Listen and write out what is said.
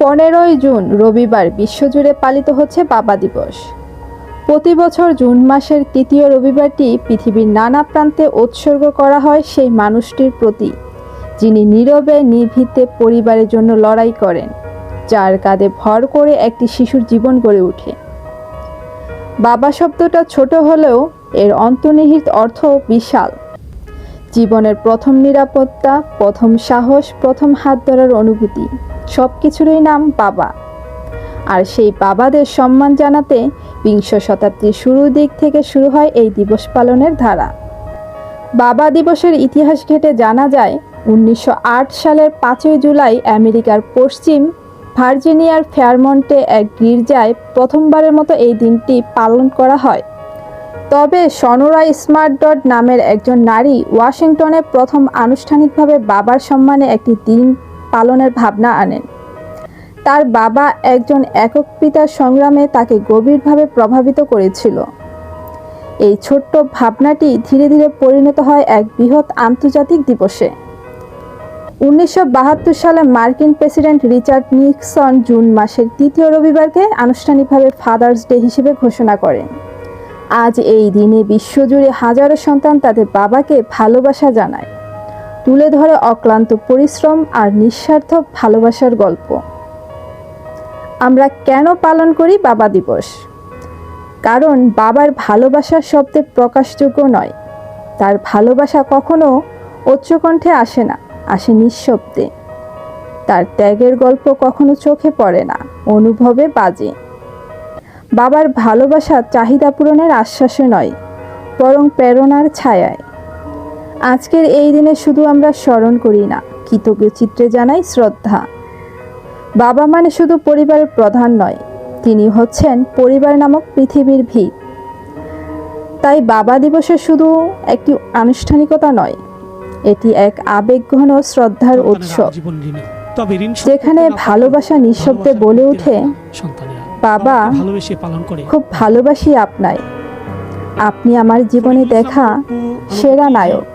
পনেরোই জুন, রবিবার বিশ্বজুড়ে পালিত হচ্ছে বাবা দিবস। প্রতি বছর জুন মাসের তৃতীয় রবিবারটি পৃথিবীর নানা প্রান্তে উৎসর্গ করা হয় সেই মানুষটির প্রতি, যিনি নীরবে নিভৃতে পরিবারের জন্য লড়াই করেন, যার কাঁধে ভর করে একটি শিশুর জীবন গড়ে ওঠে। বাবা শব্দটা ছোট হলেও এর অন্তর্নিহিত অর্থ বিশাল। জীবনের প্রথম নিরাপত্তা, প্রথম সাহস, প্রথম হাত ধরার অনুভূতি। সব কিছুরই নাম বাবা। আর সেই বাবাদের সম্মান জানাতে বিংশ শতাব্দীর শুরুর দিক থেকে শুরু হয় এই দিবস পালনের ধারা। বাবা দিবসের ইতিহাস ঘেটে জানা যায়, উনিশশো আট সালের পাঁচই জুলাই আমেরিকার পশ্চিম ভার্জিনিয়ার ফেয়ারমন্টে এক গির্জায় প্রথমবারের মতো এই দিনটি পালন করা হয়। তবে সনোরা স্মার্ট ডট নামের একজন নারী ওয়াশিংটনে প্রথম আনুষ্ঠানিকভাবে বাবার সম্মানে একটি দিন পালনের ভাবনা আনেন। তার বাবা একজন একক পিতার সংগ্রামে তাকে গভীরভাবে প্রভাবিত করেছিল। এই ছোট্ট ভাবনাটি ধীরে ধীরে পরিণত হয় এক বৃহৎ আন্তর্জাতিক দিবসে। উনিশশো বাহাত্তর সালে মার্কিন প্রেসিডেন্ট রিচার্ড নিক্সন জুন মাসের তৃতীয় রবিবারকে আনুষ্ঠানিকভাবে ফাদার্স ডে হিসেবে ঘোষণা করেন। আজ এই দিনে বিশ্বজুড়ে হাজারো সন্তান তাদের বাবাকে ভালোবাসা জানায়। তুলে ধরে অক্লান্ত পরিশ্রম আর নিঃস্বার্থ ভালোবাসার গল্প। আমরা কেন পালন করি বাবা দিবস? কারণ বাবার ভালোবাসা শব্দে প্রকাশযোগ্য নয়। তার ভালোবাসা কখনো উচ্চকণ্ঠে আসে না, আসে নিঃশব্দে। তার ত্যাগের গল্প কখনো চোখে পড়ে না, অনুভবে বাজে। বাবার ভালোবাসা চাহিদা পূরণের আশ্বাসে নয়, বরং প্রেরণার ছায়ায়। আজকের এই দিনে শুধু আমরা স্মরণ করি না কৃতজ্ঞ চিত্রে জানাই শ্রদ্ধা। বাবা মানে শুধু পরিবারের প্রধান নয় তিনি হচ্ছেন পরিবার নামক পৃথিবীর ভিত। তাই বাবা দিবসে শুধু একটি আনুষ্ঠানিকতা নয় এটি এক আবেগঘন শ্রদ্ধার উৎসব। যেখানে ভালোবাসা নিঃশব্দে বলে ওঠে বাবা খুব ভালোবাসি আপনায়। আপনি আমার জীবনে দেখা সেরা নায়ক।